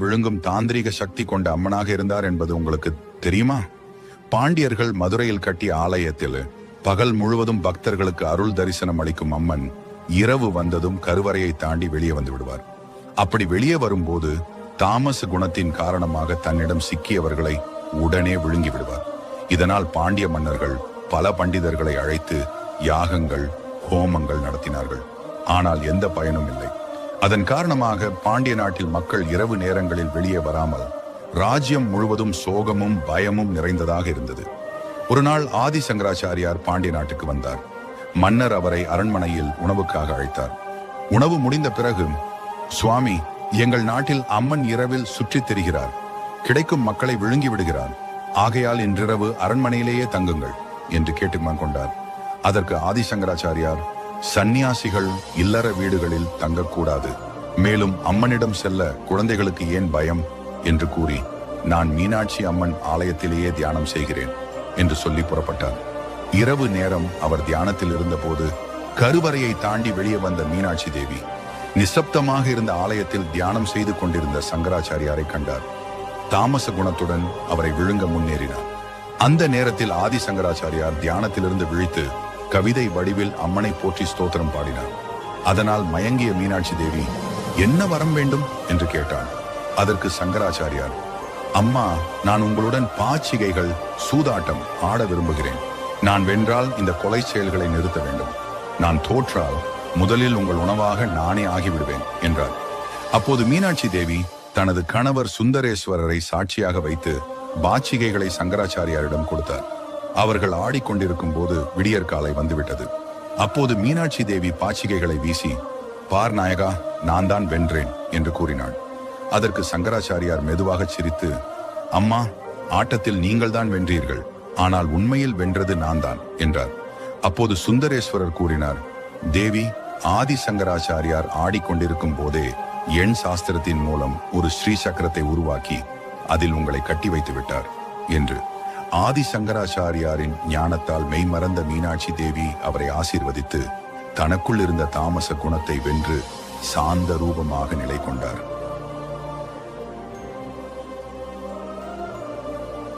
விழுங்கும் தாந்திரிக சக்தி கொண்ட அம்மனாக இருந்தார் என்பது உங்களுக்கு தெரியுமா? பாண்டியர்கள் மதுரையில் கட்டிய ஆலயத்தில் பகல் முழுவதும் பக்தர்களுக்கு அருள் தரிசனம் அளிக்கும் அம்மன் இரவு வந்ததும் கருவறையை தாண்டி வெளியே வந்து விடுவார். அப்படி வெளியே வரும்போது தாமச குணத்தின் காரணமாக தன்னிடம் சிக்கியவர்களை உடனே விழுங்கி விடுவார். இதனால் பாண்டிய மன்னர்கள் பல பண்டிதர்களை அழைத்து யாகங்கள் ஹோமங்கள் நடத்தினார்கள். ஆனால் எந்த பயனும் இல்லை. அதன் காரணமாக பாண்டிய நாட்டில் மக்கள் இரவு நேரங்களில் வெளியே வராமல் ராஜ்யம் முழுவதும் சோகமும் பயமும் நிறைந்ததாக இருந்தது. ஒரு நாள் ஆதி சங்கராச்சாரியார் பாண்டிய நாட்டுக்கு வந்தார். மன்னர் அவரை அரண்மனையில் உணவுக்காக அழைத்தார். உணவு முடிந்த பிறகு சுவாமி எங்கள் நாட்டில் அம்மன் இரவில் சுற்றித் திரிகிறார். கிடைக்கும் மக்களை விழுங்கி விடுகிறார். ஆகையால் இன்றிரவு அரண்மனையிலேயே தங்குங்கள் என்று கேட்டுக் கொண்டார். அதற்கு ஆதிசங்கராச்சாரியார் சந்நியாசிகள் இல்லற வீடுகளில் தங்கக்கூடாது. மேலும் அம்மனிடம் செல்ல குழந்தைகளுக்கு ஏன் பயம்? என்று கூறி நான் மீனாட்சி அம்மன் ஆலயத்திலேயே தியானம் செய்கிறேன் என்று சொல்லி புறப்பட்டார். இரவு நேரம் அவர் தியானத்தில் இருந்தபோது கருவறையை தாண்டி வெளியே வந்த மீனாட்சி தேவி நிசப்தமாக இருந்த ஆலயத்தில் தியானம் செய்து கொண்டிருந்த சங்கராச்சாரியாரை கண்டார். தாமச குணத்துடன் அவரை விழுங்க முன்னேறினார். அந்த நேரத்தில் ஆதி சங்கராச்சாரியார் தியானத்திலிருந்து விழித்து கவிதை வடிவில் அம்மனை போற்றி ஸ்தோத்திரம் பாடினார் அதனால் மயங்கிய மீனாட்சி தேவி என்ன வரம் வேண்டும்? என்று கேட்டாள் அதற்கு சங்கராச்சாரியார் அம்மா நான் உங்களுடன் பாச்சிகைகள் சூதாட்டம் ஆட விரும்புகிறேன். நான் வென்றால் இந்த கொலை செயல்களை நிறுத்த வேண்டும். நான் தோற்றால் முதலில் உங்கள் உணவாக நானே ஆகிவிடுவேன் என்றார். அப்போது மீனாட்சி தேவி தனது கணவர் சுந்தரேஸ்வரரை சாட்சியாக வைத்து பாச்சிகைகளை சங்கராச்சாரியாரிடம் கொடுத்தார். அவர்கள் ஆடிக்கொண்டிருக்கும் போது விடியற்காலை வந்துவிட்டது. அப்போது மீனாட்சி தேவி பாச்சிகைகளை வீசி பார் நாயகா நான் தான் வென்றேன் என்று கூறினாள். அதற்கு சங்கராச்சாரியார் மெதுவாக சிரித்து அம்மா ஆட்டத்தில் நீங்கள் தான் வென்றீர்கள் ஆனால் உண்மையில் வென்றது நான் தான் என்றார். அப்போது சுந்தரேஸ்வரர் கூறினார் தேவி ஆதி சங்கராச்சாரியார் ஆடிக்கொண்டிருக்கும் போதே எண் சாஸ்திரத்தின் மூலம் ஒரு ஸ்ரீ சக்கரத்தை உருவாக்கி அதில் உங்களை கட்டி வைத்து விட்டார் என்று. ஆதி சங்கராச்சாரியாரின் ஞானத்தால் மெய்மறந்த மீனாட்சி தேவி அவரை ஆசீர்வதித்து தனக்குள் இருந்த தாமச குணத்தை வென்று சாந்த ரூபமாக நிலை கொண்டார்